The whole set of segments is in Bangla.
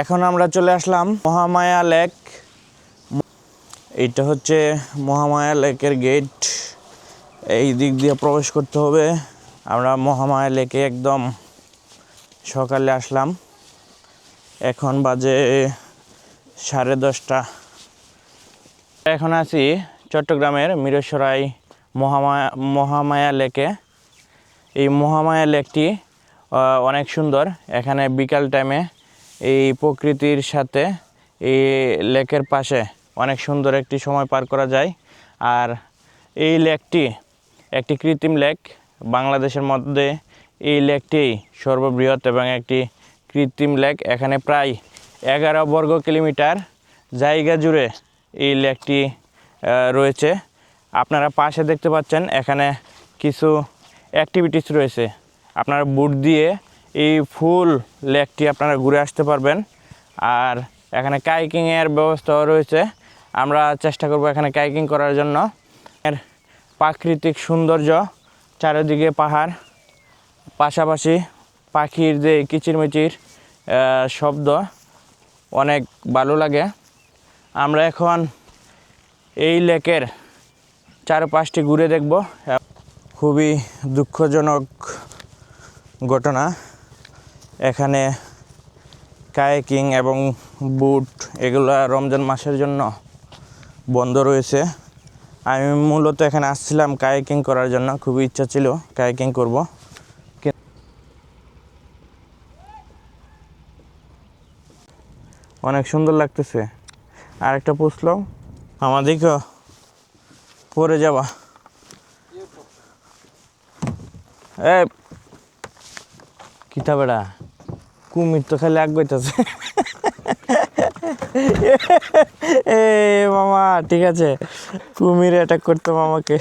এখন আমরা চলে আসলাম মহামায়া লেক। এইটা হচ্ছে মহামায়া লেকের গেট। এই দিক দিয়ে প্রবেশ করতে হবে। আমরা মহামায়া লেকে একদম সকালে আসলাম। এখন বাজে সাড়ে দশটা। এখন আছি চট্টগ্রামের মিরসরাই মহামায়া মহামায়া লেকে। এই মহামায়া লেকটি অনেক সুন্দর। এখানে বিকাল টাইমে এই প্রকৃতির সাথে এই লেকের পাশে অনেক সুন্দর একটি সময় পার করা যায়। আর এই লেকটি একটি কৃত্রিম লেক। বাংলাদেশের মধ্যে এই লেকটি সর্ববৃহৎ এবং একটি কৃত্রিম লেক। এখানে প্রায় এগারো বর্গ কিলোমিটার জায়গা জুড়ে এই লেকটি রয়েছে। আপনারা পাশে দেখতে পাচ্ছেন এখানে কিছু অ্যাক্টিভিটিস রয়েছে। আপনারা বুট দিয়ে এই ফুল লেকটি আপনারা ঘুরে আসতে পারবেন। আর এখানে কাইকিংয়ের ব্যবস্থাও রয়েছে। আমরা চেষ্টা করব এখানে কাইকিং করার জন্য। এর প্রাকৃতিক সৌন্দর্য, চারিদিকে পাহাড়, পাশাপাশি পাখির যে কিচিরমিচির শব্দ অনেক ভালো লাগে। আমরা এখন এই লেকের চারপাশটি ঘুরে দেখব। খুবই দুঃখজনক ঘটনা। এখানে কায়াকিং এবং বুট এগুলা রমজান মাসের জন্য বন্ধ রয়েছে। আমি মূলত এখানে আসছিলাম কায়াকিং করার জন্য, খুবই ইচ্ছা ছিল কায়াকিং করব। অনেক সুন্দর লাগতেছে। আর একটা পুষলাম আমাদেরকে পরে যাবা। এ, কিতা বেড়া? কুমির তো খালি আগ এ মামা, ঠিক আছে। কুমির অ্যাটাক করতো মামাকে।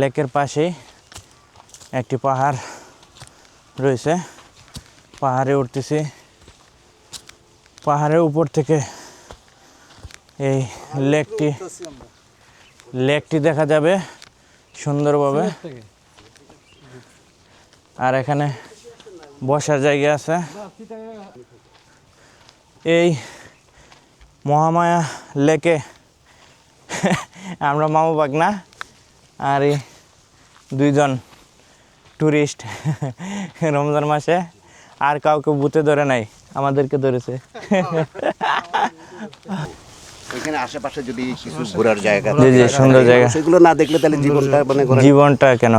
লেকের পাশেই একটি পাহাড় রয়েছে। পাহাড়ে উঠতেছি। পাহাড়ের উপর থেকে এই লেকটি লেকটি দেখা যাবে সুন্দরভাবে। আর এখানে বসার জায়গা আছে। এই মহামায়া লেকে আমরা মামু বাগনা আর এই দুইজন টুরিস্ট রমজান মাসে আর কাউকে বুতে ধরে নাই, আমাদেরকে ধরেছে। এখানে আশেপাশে যদি কিছু ঘোরার জায়গা জি, জি, সুন্দর জায়গা। সেগুলো না দেখলে তাহলে জীবনটা মানে জীবনটা কেন।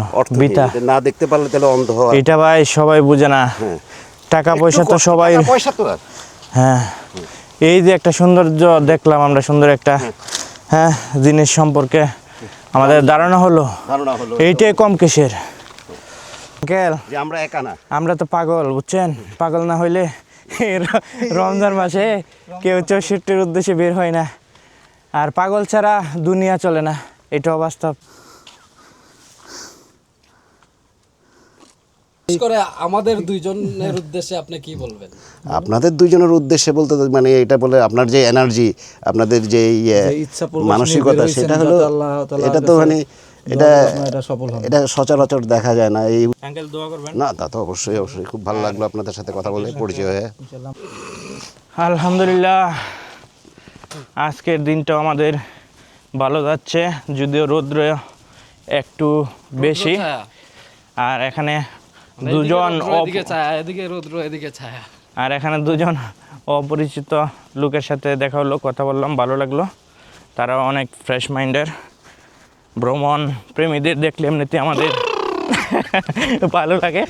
না দেখতে পারলে তাহলে অন্ধ হওয়া এটা ভাই সবাই বুঝে না। হ্যাঁ। টাকা পয়সা তো সবাই পয়সা তো হ্যাঁ। এই যে একটা সৌন্দর্য দেখলাম আমরা সুন্দর একটা হ্যাঁ জিনিস সম্পর্কে। আমাদের ধারণা হলো। ধারণা হলো। এইটাই কম কিসের? আমরা একা না। আমরা তো পাগল বুঝছেন? পাগল না হইলে রমজান মাসে কেউ চৌষট্টির উদ্দেশ্যে বের হয় না। আর পাগল ছাড়া দুনিয়া চলে না এটাও বাস্তব। করে আমাদের দুইজনের উদ্দেশ্যে আপনি কি বলবেন? আপনাদের দুইজনের উদ্দেশ্যে বলতে মানে এটা বলে আপনার যে এনার্জি আপনাদের যে ইয়ে, মানসিকতা সেটা হলো এটা তো মানে এটা এটা সচরাচর দেখা যায় না। এই আঙ্কেল দোয়া করবেন? না তা তো অবশ্যই অবশ্যই। খুব ভালো লাগল আপনাদের সাথে কথা বলে পরিচয় হয়ে। আলহামদুলিল্লাহ। আজকের দিনটাও আমাদের ভালো যাচ্ছে যদিও রৌদ্র একটু বেশি। আর এখানে দুজন এদিকে রৌদ্র, এদিকে ছায়া। আর এখানে দুজন অপরিচিত লোকের সাথে দেখা হলো কথা বললাম ভালো লাগল। তারা অনেক ফ্রেশ মাইন্ডের ভ্রমণ প্রেমীদের দেখলে এমনিতে আমাদের ভালো লাগে।